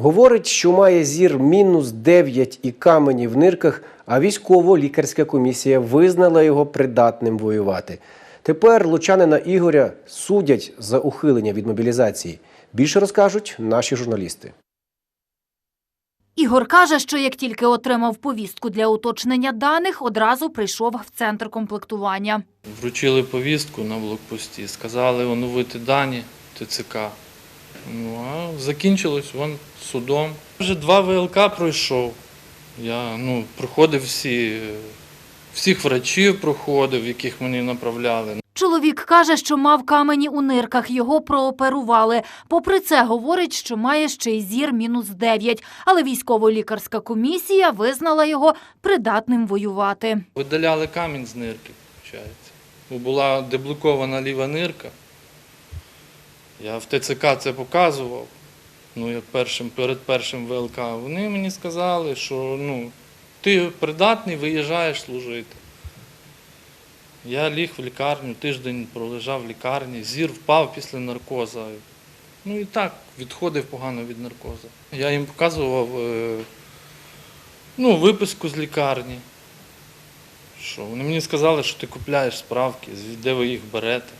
Говорить, що має зір мінус 9 і камені в нирках, а військово-лікарська комісія визнала його придатним воювати. Тепер лучанина Ігоря судять за ухилення від мобілізації. Більше розкажуть наші журналісти. Ігор каже, що як тільки отримав повістку для уточнення даних, одразу прийшов в центр комплектування. Вручили повістку на блокпості, сказали оновити дані ТЦК. Ну, а закінчилось вон судом. Вже два ВЛК пройшов. Я ну, проходив всі, всіх врачів проходив, яких мені направляли. Чоловік каже, що мав камені у нирках, його прооперували. Попри це, говорить, що має ще й зір мінус 9, але військово-лікарська комісія визнала його придатним воювати. Видаляли камінь з нирки, виходить. Бо була деблокована ліва нирка. Я в ТЦК це показував. Ну, як першим, перед першим ВЛК. Вони мені сказали, що ну, ти придатний, виїжджаєш служити. Я ліг в лікарню, тиждень пролежав в лікарні, зір впав після наркоза. Ну і так, відходив погано від наркозу. Я їм показував е, ну, виписку з лікарні. Що вони мені сказали, що ти купляєш справки, де ви їх берете.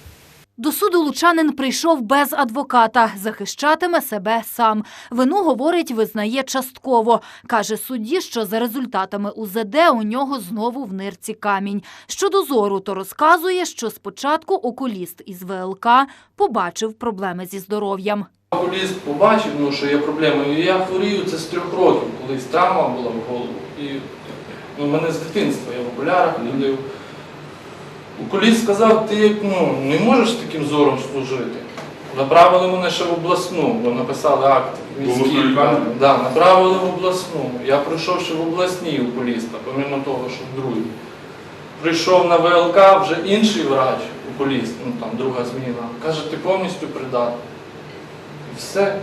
До суду лучанин прийшов без адвоката, захищатиме себе сам. Вину, говорить, визнає частково. Каже судді, що за результатами УЗД у нього знову в нирці камінь. Щодо зору, то розказує, що спочатку окуліст із ВЛК побачив проблеми зі здоров'ям. Окуліст побачив, ну, що є проблеми. Я хворію це з трьох років, колись травма була в голову. І ну, мене з дитинства я в окулярах ходив. Окуліст сказав, ти ну, не можеш таким зором служити. Направили мене ще в обласну, бо написали акт лікарні. Да, направили в обласну. Я прийшов ще в обласній окуліста, помимо того, що в другій. Прийшов на ВЛК вже інший врач, окуліст, ну там друга зміна. Каже, ти повністю придатний. І все.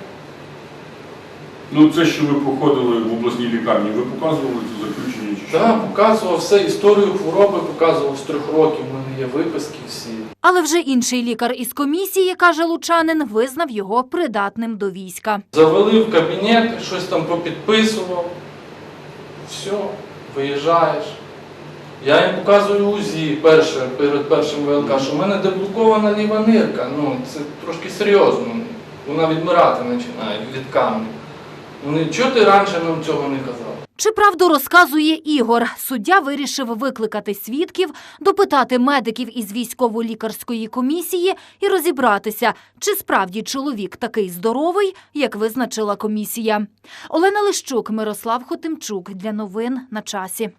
Ну це що ви походили в обласній лікарні, ви показували це заключення чи що? Так, показував все, історію хвороби показував з трьох років, мене є виписки всі. Але вже інший лікар із комісії, каже лучанин, визнав його придатним до війська. Завели в кабінет, щось там попідписував. Все, виїжджаєш. Я їм показую УЗІ перше, перед першим ВЛК, що в мене деблокована ліва нирка. Ну, це трошки серйозно. Вона відмирати починає від камню. Вони, чого ти раніше нам цього не казав? Чи правду розказує Ігор? Суддя вирішив викликати свідків, допитати медиків із військово-лікарської комісії і розібратися, чи справді чоловік такий здоровий, як визначила комісія. Олена Лищук, Мирослав Хотимчук для новин на часі.